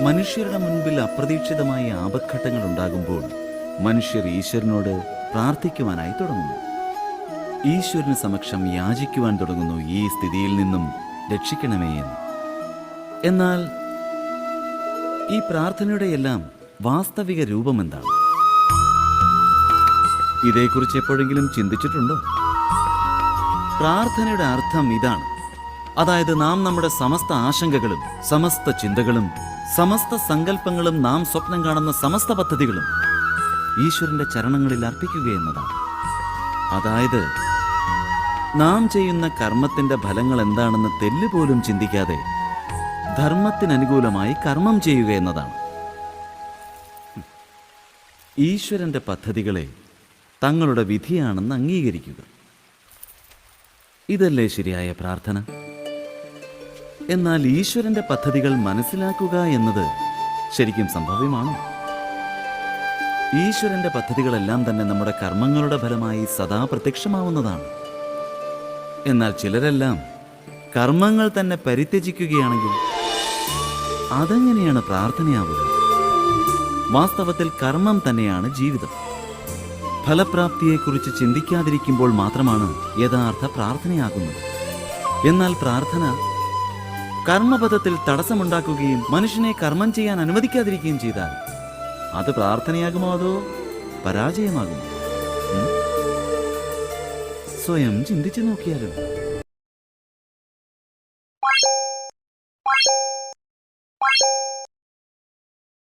മനുഷ്യരുടെ മുൻപിൽ അപ്രതീക്ഷിതമായ ആപഘട്ടങ്ങൾ ഉണ്ടാകുമ്പോൾ മനുഷ്യർ ഈശ്വരനോട് പ്രാർത്ഥിക്കുവാനായി തുടങ്ങുന്നു. ഈശ്വരന് സമക്ഷം യാചിക്കുവാൻ തുടങ്ങുന്നു ഈ സ്ഥിതിയിൽ നിന്നും രക്ഷിക്കണമേ എന്ന്. എന്നാൽ ഈ പ്രാർത്ഥനയുടെ എല്ലാം വാസ്തവിക രൂപം എന്താണ്? ഇതേക്കുറിച്ച് എപ്പോഴെങ്കിലും ചിന്തിച്ചിട്ടുണ്ടോ? പ്രാർത്ഥനയുടെ അർത്ഥം ഇതാണ്. അതായത് നാം നമ്മുടെ സമസ്ത ആശങ്കകളും സമസ്ത ചിന്തകളും സമസ്ത സങ്കല്പങ്ങളും നാം സ്വപ്നം കാണുന്ന സമസ്ത പദ്ധതികളും ഈശ്വരന്റെ ചരണങ്ങളിൽ അർപ്പിക്കുക എന്നതാണ്. അതായത് നാം ചെയ്യുന്ന കർമ്മത്തിന്റെ ഫലങ്ങൾ എന്താണെന്ന് തെല്ലുപോലും ചിന്തിക്കാതെ ധർമ്മത്തിനനുകൂലമായി കർമ്മം ചെയ്യുക എന്നതാണ്. ഈശ്വരന്റെ പദ്ധതികളെ തങ്ങളുടെ വിധിയാണെന്ന് അംഗീകരിക്കുക. ഇതല്ലേ ശരിയായ പ്രാർത്ഥന? എന്നാൽ ഈശ്വരന്റെ പദ്ധതികൾ മനസ്സിലാക്കുക എന്നത് ശരിക്കും സംഭവ്യമാണോ? ഈശ്വരന്റെ പദ്ധതികളെല്ലാം തന്നെ നമ്മുടെ കർമ്മങ്ങളുടെ ഫലമായി സദാ പ്രത്യക്ഷമാവുന്നതാണ്. എന്നാൽ ചിലരെല്ലാം കർമ്മങ്ങൾ തന്നെ പരിത്യജിക്കുകയാണെങ്കിൽ അതെങ്ങനെയാണ് പ്രാർത്ഥനയാവുക? വാസ്തവത്തിൽ കർമ്മം തന്നെയാണ് ജീവിതം. ഫലപ്രാപ്തിയെക്കുറിച്ച് ചിന്തിക്കാതിരിക്കുമ്പോൾ മാത്രമാണ് യഥാർത്ഥ പ്രാർത്ഥനയാകുന്നത്. എന്നാൽ പ്രാർത്ഥന കർമ്മപഥത്തിൽ തടസ്സമുണ്ടാക്കുകയും മനുഷ്യനെ കർമ്മം ചെയ്യാൻ അനുവദിക്കാതിരിക്കുകയും ചെയ്താൽ അത് പ്രാർത്ഥനയാകുമോ അതോ പരാജയമാകുമോ? സ്വയം ചിന്തിച്ചു നോക്കിയാലോ?